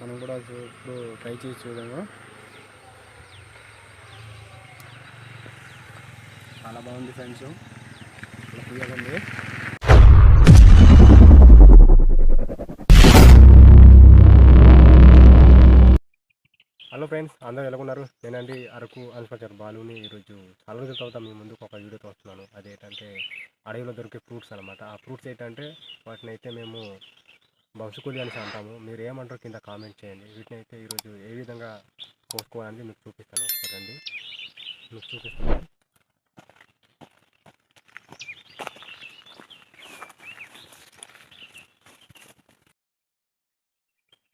మనం కూడా చూ- ఇప్పుడు ట్రై చేసి చూద్దాము. చాలా బాగుంది ఫ్రెండ్స్. చాలా ఉంది. హలో ఫ్రెండ్స్ అందరూ ఎలా ఉన్నారు? నేనండి అరకు అన్స్పచర్ బాలుని ఈరోజు చాలా రోజుల తర్వాత మీ ముందుకు ఒక వీడియోతో వస్తున్నాను. అదేంటంటే అడవిలో దొరికే ఫ్రూట్స్ అనమాట ఆ ఫ్రూట్స్ ఏంటంటే వాటిని అయితే మేము బంసుకూలి అనేసి అంటాము. మీరు ఏమంటారు కింద కామెంట్ చేయండి. వీటిని అయితే ఈరోజు ఏ విధంగా కోసుకోవాలని మీకు చూపిస్తాను. రండి. మీకు చూపిస్తాను.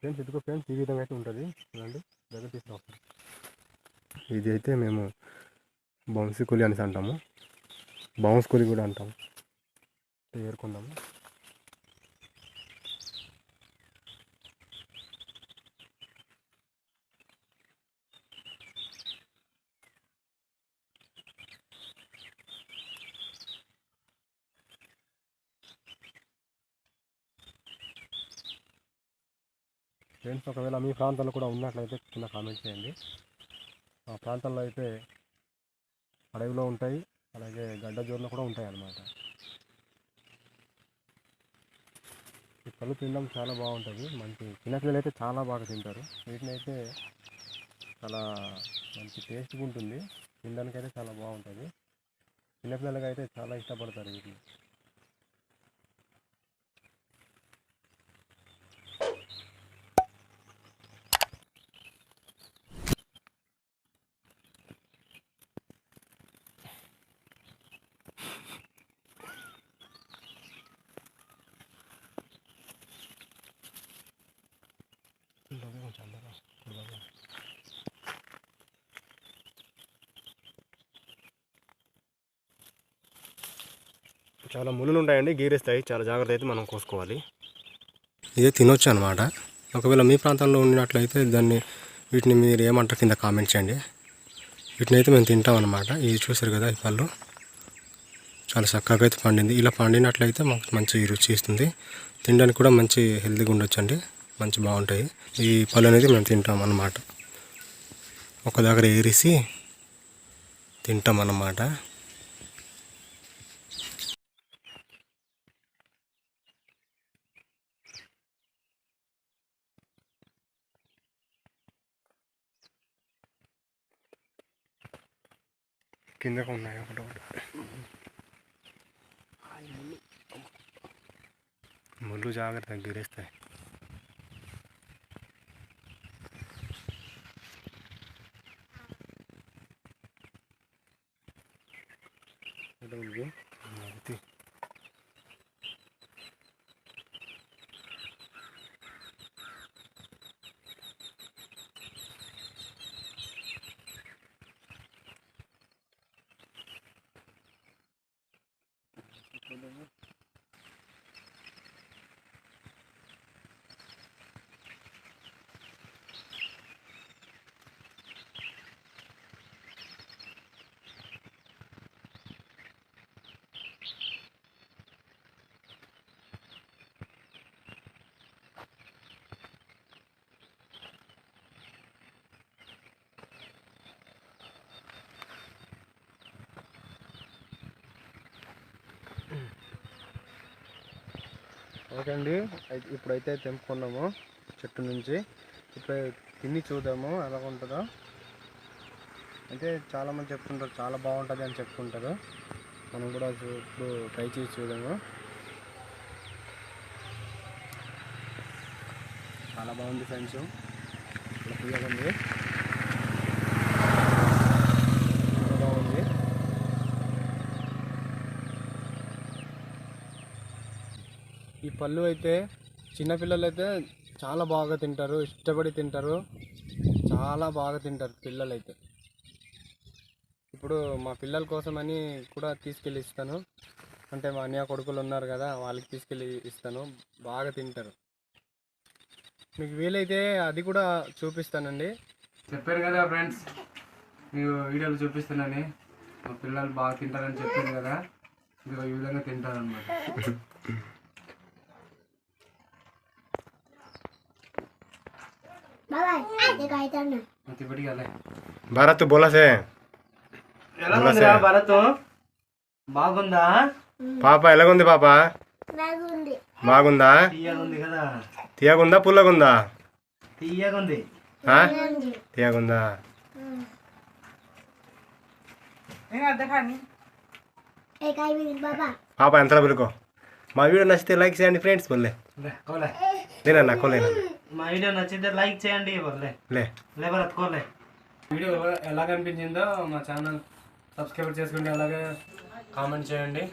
ఫ్రెండ్స్ ఇదిగో ఫ్రెండ్స్ ఈ విధంగా అయితే ఉంటుంది. చూడండి. దగ్గర తీసుకురావాలి ఇది అయితే మేము బౌన్సీ కూలి అనేసి అంటాము. బౌన్స్ కూలి కూడా అంటాము. ఇట్లా ఏరుకుందాము. ఫ్రెండ్స్ ఒకవేళ మీ ప్రాంతంలో కూడా ఉన్నట్లయితే కింద కామెంట్ చేయండి. మా ప్రాంతంలో అయితే అడవిలో ఉంటాయి అలాగే గడ్డ జోర్లు కూడా ఉంటాయి అన్నమాట. ఈ పళ్ళు తినడం చాలా బాగుంటుంది మంచి చిన్నపిల్లలు అయితే చాలా బాగా తింటారు. వీటిని అయితే చాలా మంచి టేస్ట్గా ఉంటుంది తినడానికి అయితే చాలా బాగుంటుంది. చిన్నపిల్లలకి అయితే చాలా ఇష్టపడతారు వీటిని. చాలా ముళ్ళు ఉంటాయండి గీరేస్తాయి. చాలా జాగ్రత్త అయితే మనం కోసుకోవాలి. ఇదే తినొచ్చు అనమాట ఒకవేళ మీ ప్రాంతంలో ఉన్నట్లయితే దాన్ని వీటిని మీరు ఏమంటారు కింద కామెంట్ చేయండి. వీటిని అయితే మేము తింటాం అనమాట ఇది చూసారు కదా ఈ పళ్ళు. చాలా చక్కగా అయితే పండింది. ఇలా పండినట్లయితే మాకు మంచి రుచి ఇస్తుంది. తినడానికి కూడా మంచి హెల్తీగా ఉండొచ్చు అండి మంచి బాగుంటాయి. ఈ పళ్ళు అనేది మేము తింటాం అన్నమాట. ఒక దగ్గర ఏరిసి తింటాం అన్నమాట. కిందకు ఉన్నాయి ఒకటి ఒకటి. ముళ్ళు జాగ్రత్త గిరేస్తాయి. ఎక్కడ ఉంది? అది. ఓకే అండి. అయితే ఇప్పుడైతే తెంపుకున్నాము చెట్టు నుంచి. ఇప్పుడు తిని చూద్దాము ఎలా ఉంటుందో. అయితే చాలామంది చెప్తుంటారు చాలా బాగుంటుంది అని చెప్తుంటారు. మనం కూడా ఇప్పుడు ట్రై చేసి చూద్దాము. చాలా బాగుంది ఫ్రెండ్స్. ఇప్పుడు ఉంది చాలా బాగుంది ఈ పళ్ళు అయితే చిన్నపిల్లలు అయితే చాలా బాగా తింటారు ఇష్టపడి తింటారు చాలా బాగా తింటారు పిల్లలు అయితే ఇప్పుడు మా పిల్లల కోసమని కూడా తీసుకెళ్ళి ఇస్తాను. అంటే మా అన్నయ్య కొడుకులు ఉన్నారు కదా వాళ్ళకి తీసుకెళ్ళి ఇస్తాను. బాగా తింటారు. మీకు వీలైతే అది కూడా చూపిస్తానండి. చెప్పారు కదా ఫ్రెండ్స్ మీకు వీడియోలు చూపిస్తానని. మా పిల్లలు బాగా తింటారని చెప్పారు కదా ఈ విధంగా తింటారనమాట భారత్ బోలసే భరత్? బాగుందా? పాప ఎలాగుంది పాప? బాగుందా. తీయగా ఉంది కదా. తీయగుందా పుల్లగుందా? తీయగా ఉంది ఆ? తీయగుందా. పాప ఎంతలో పిలుకో? మా వీడియో నచ్చితే లైక్ చేయండి ఫ్రెండ్స్ బొల్లే. లే, కోలే. నేనన్నా కోలేనా మా వీడియో నచ్చితే లైక్ చేయండి లే లే. భరత్ కోలే వీడియో ఎలా కనిపించిందో మా ఛానల్ సబ్స్క్రైబ్ చేసుకోండి అలాగే కామెంట్ చేయండి.